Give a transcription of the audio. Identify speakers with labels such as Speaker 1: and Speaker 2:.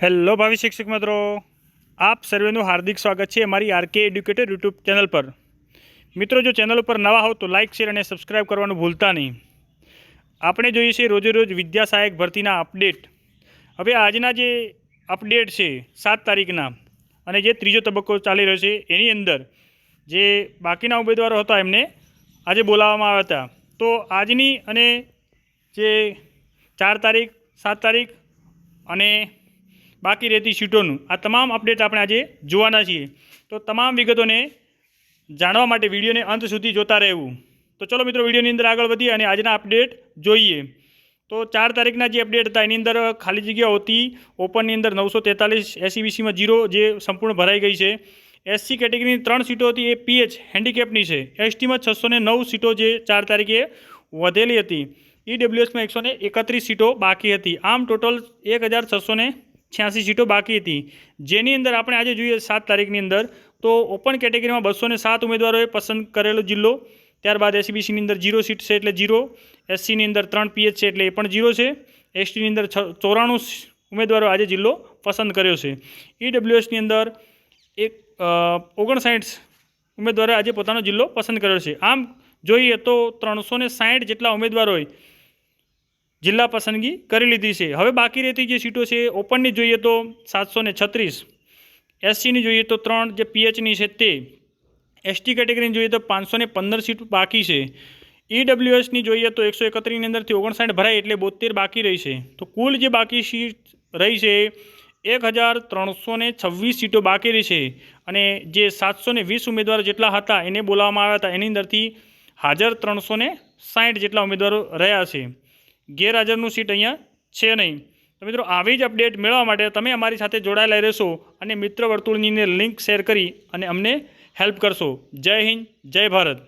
Speaker 1: Hello ભાવિ શિક્ષક મિત્રો. આપ સર્વેનું હાર્દિક સ્વાગત છે મારી આરકે એડ્યુકેટર યુટ્યુબ ચેનલ પર. મિત્રો, જો ચેનલ ઉપર નવા હો તો લાઇક શેર અને સબસ્ક્રાઇબ કરવાનું ભૂલતા નહીં. આપણે જોઈએ છીએ રોજે રોજ વિદ્યા સહાયક ભરતીના અપડેટ હવે આજના જે અપડેટ છે સાત તારીખના અને જે ત્રીજો તબક્કો ચાલી રહ્યો છે એની અંદર જે બાકીના ઉમેદવારો હતા એમને આજે બોલાવવામાં આવ્યા હતા. તો આજની અને જે ચાર તારીખ, સાત તારીખ અને બાકી રહેતી સીટોનું આ તમામ અપડેટ આપણે આજે જોવાના છીએ. તો તમામ વિગતોને જાણવા માટે વિડીયોને અંત સુધી જોતા રહેવું. તો ચલો મિત્રો, વિડીયોની અંદર આગળ વધીએ અને આજના અપડેટ જોઈએ. તો ચાર તારીખના જે અપડેટ હતા, એની અંદર ખાલી જગ્યાઓ હતી, ઓપનની અંદર નવસો તેતાલીસ એસીબીસીમાં જીરો જે સંપૂર્ણ ભરાઈ ગઈ છે. એસસી કેટેગરીની ત્રણ સીટો હતી, એ પીએચ હેન્ડીકેપની છે. એસટીમાં છસો ને નવ સીટો જે ચાર તારીખે વધેલી હતી. ઈડબ્લ્યુએસમાં એકસો એકત્રીસ સીટો બાકી હતી. આમ ટોટલ એક હજાર છસો છ્યાસી સીટો બાકી હતી. જેની અંદર આપણે આજે જોઈએ સાત તારીખની અંદર, તો ઓપન કેટેગરીમાં બસો સાત ઉમેદવારોએ પસંદ કરેલો જિલ્લો. ત્યારબાદ એસીબીસીની અંદર જીરો સીટ છે એટલે જીરો એસસીની અંદર ત્રણ પીએચ છે એટલે એ પણ જીરો છે. એસટીની અંદર ચોરાણું ઉમેદવારો આજે જિલ્લો પસંદ કર્યો છે. ઈડબ્લ્યુએસની અંદર એક ઓગણસાઠ ઉમેદવારોએ આજે પોતાનો જિલ્લો પસંદ કર્યો છે. આમ જોઈએ તો ત્રણસો સાઠ જેટલા ઉમેદવારોએ જિલ્લા પસંદગી કરી લીધી છે. હવે બાકી રહેતી જે સીટો છે ઓપનની જોઈએ તો સાતસો ને છત્રીસ, એસસીની જોઈએ તો ત્રણ, જે પીએચની છે તે, એસટી કેટેગરીની જોઈએ તો પાંચસો ને પંદર સીટ બાકી છે. ઈડબ્લ્યુએસની જોઈએ તો એકસો એકત્રીસની અંદરથી ઓગણસાઠ ભરાય એટલે બોતેર બાકી રહી છે. તો કુલ જે બાકી સીટ રહી છે, એક હજાર ત્રણસો ને છવ્વીસ સીટો બાકી રહી છે. અને જે સાતસો ને વીસ ઉમેદવારો જેટલા હતા એને બોલાવવામાં આવ્યા હતા, એની અંદરથી હાજર ત્રણસો ને સાઠ જેટલા ઉમેદવારો રહ્યા છે. ગેરહાજરનું સીટ અહીંયા છે નહીં. તો મિત્રો, આવી જ અપડેટ મેળવવા માટે તમે અમારી સાથે જોડાયેલા રહેશો અને મિત્ર વર્તુળની લિંક શેર કરી અને અમને હેલ્પ કરશો. જય હિન્દ, જય ભારત.